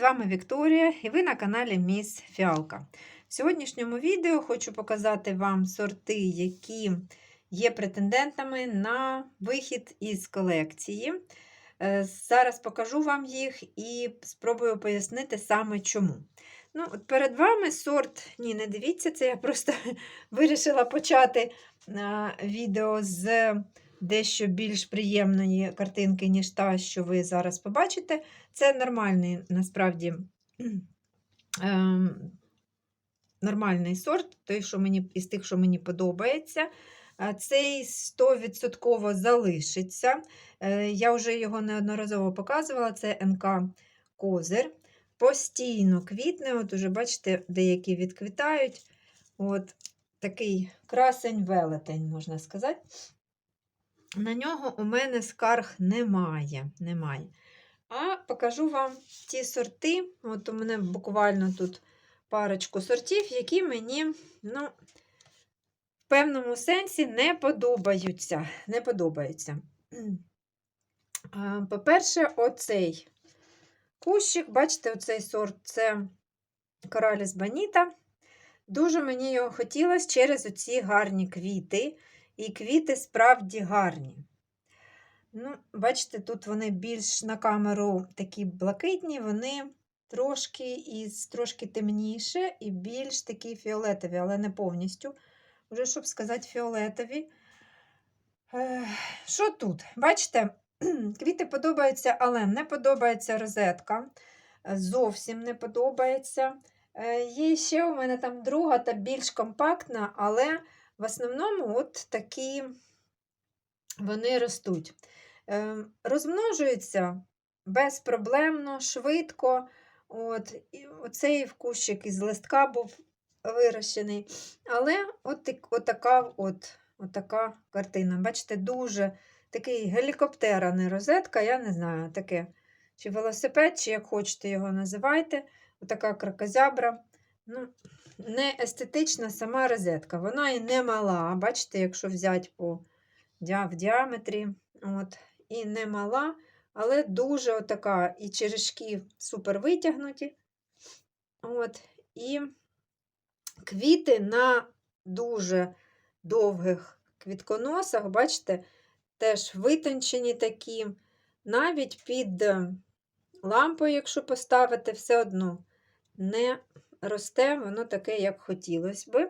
з вами Вікторія і ви на каналі Міс Фіалка. В сьогоднішньому відео хочу показати вам сорти, які є претендентами на вихід із колекції. Е, Зараз покажу вам їх і спробую пояснити саме чому. Ну, от Перед вами сорт, ні, не дивіться, це я просто вирішила почати відео з дещо більш приємної картинки, ніж та, що ви зараз побачите. Це нормальний, насправді, ем, нормальний сорт, той, що мені, із тих, що мені подобається. Цей 100% залишиться. Е, Я вже його неодноразово показувала. Це НК Козир. Постійно квітне, от уже бачите, деякі відквітають. От Такий красень-велетень, можна сказати. На нього у мене скарг немає. немає. А покажу вам ті сорти. От у мене буквально тут парочку сортів, які мені, ну, в певному сенсі не подобаються. Не подобаються. По-перше, оцей кущик, бачите, оцей сорт це Кораліс Баніта. Дуже мені його хотілося через оці гарні квіти. І квіти справді гарні. Ну, Бачите, тут вони більш на камеру такі блакитні, вони трошки із, трошки темніше і більш такі фіолетові, але не повністю. Вже, щоб сказати, фіолетові. Е, що тут? Бачите, квіти подобаються, але не подобається розетка. Зовсім не подобається. Е, є ще у мене там друга та більш компактна, але в основному от такі вони ростуть. Е, розмножуються безпроблемно, швидко. От, і Оцей кущик із листка був вирощений. Але от, от така от, от така картина. Бачите, дуже такий гелікоптер, не розетка, я не знаю, таке. Чи велосипед, чи як хочете його називайте. Отака кракозябра. Ну, не естетична сама розетка. Вона і не мала. Бачите, якщо взяти по в діаметрі. От, І не мала, але дуже отака, і черешки супер витягнуті. От, І квіти на дуже довгих квітконосах, бачите, теж витончені такі, навіть під лампою, якщо поставити, все одно не росте воно таке, як хотілося би.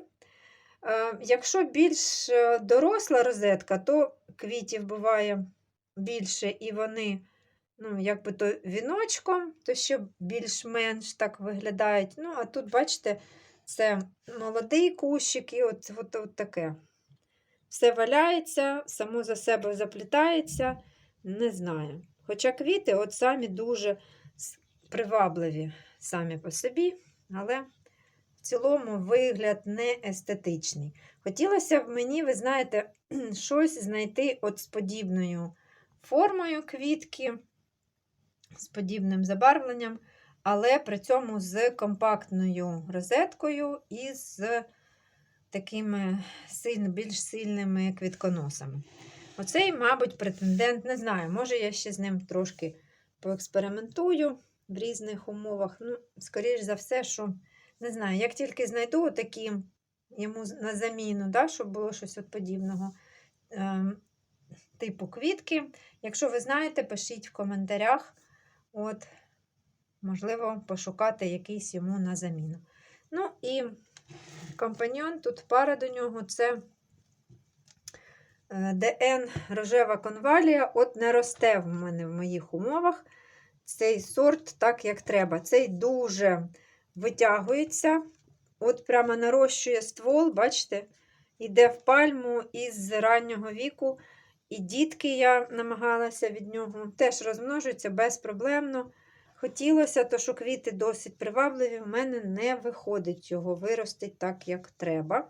Е, якщо більш е, доросла розетка, то квітів буває більше, і вони, ну, якби то віночком, то ще більш-менш так виглядають. Ну, а тут, бачите, це молодий кущик і от, от, от таке. Все валяється, само за себе заплітається, не знаю. Хоча квіти от самі дуже привабливі самі по собі але в цілому вигляд не естетичний. Хотілося б мені, ви знаєте, щось знайти от з подібною формою квітки, з подібним забарвленням, але при цьому з компактною розеткою і з такими більш сильними квітконосами. Оцей, мабуть, претендент, не знаю, може, я ще з ним трошки поекспериментую в різних умовах. Ну, скоріш за все, що не знаю, як тільки знайду такі йому на заміну, да, щоб було щось от подібного е, типу квітки. Якщо ви знаєте, пишіть в коментарях. От, Можливо, пошукати якийсь йому на заміну. Ну і компаньон, тут пара до нього це е, ДН рожева конвалія. От не росте в мене в моїх умовах цей сорт так, як треба. Цей дуже витягується, от прямо нарощує ствол, бачите, іде в пальму із раннього віку. І дітки я намагалася від нього теж розмножуються безпроблемно. Хотілося, то що квіти досить привабливі, в мене не виходить його виростить так, як треба.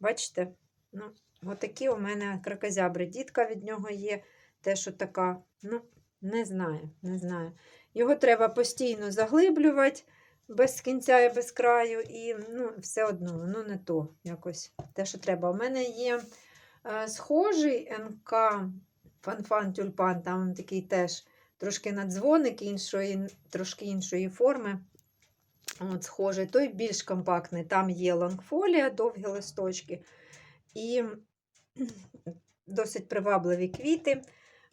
Бачите? Ну, Отакі у мене кракозябри. Дітка від нього є теж така. Ну, не знаю, не знаю. Його треба постійно заглиблювати без кінця і без краю, і ну, все одно, воно не то якось те, що треба. У мене є е, схожий НК фанфан тюльпан, там такий теж трошки на дзвоник іншої, трошки іншої форми. От, схожий. Той більш компактний. Там є лонгфолія, довгі листочки. І досить привабливі квіти.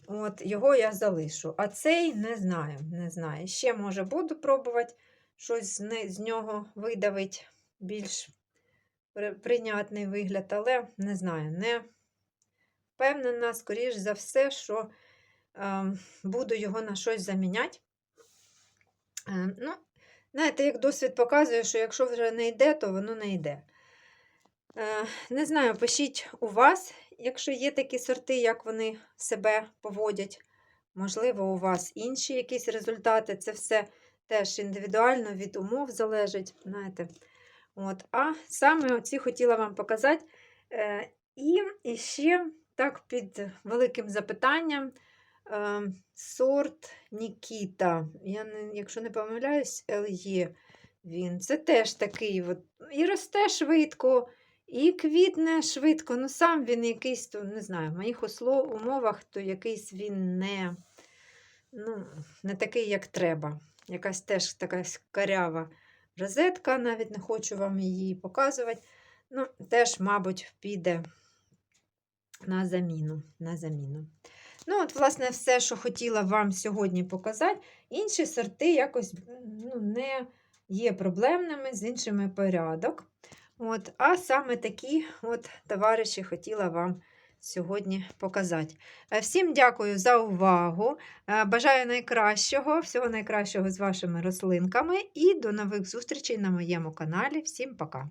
От, Його я залишу. А цей не знаю. не знаю. Ще, може, буду пробувати щось з, нього видавить більш прийнятний вигляд, але не знаю, не впевнена, скоріш за все, що е, буду його на щось заміняти. Е, ну, знаєте, як досвід показує, що якщо вже не йде, то воно не йде. Е, не знаю, пишіть у вас, якщо є такі сорти, як вони себе поводять. Можливо, у вас інші якісь результати. Це все теж індивідуально від умов залежить. знаєте. От. А саме оці хотіла вам показати. Е, і, ще так під великим запитанням. Е, сорт Нікіта. Я якщо не помиляюсь, LE він. Це теж такий от, і росте швидко, і квітне швидко. Ну, сам він якийсь, то, не знаю, в моїх умовах, то якийсь він не, ну, не такий, як треба. Якась теж така карява розетка, навіть не хочу вам її показувати. Ну, теж, мабуть, піде на заміну. на заміну. Ну, от, власне, все, що хотіла вам сьогодні показати. Інші сорти якось ну, не є проблемними, з іншими порядок. От, а саме такі от товариші хотіла вам сьогодні показати. Е, Всім дякую за увагу. Е, Бажаю найкращого, всього найкращого з вашими рослинками і до нових зустрічей на моєму каналі. Всім пока!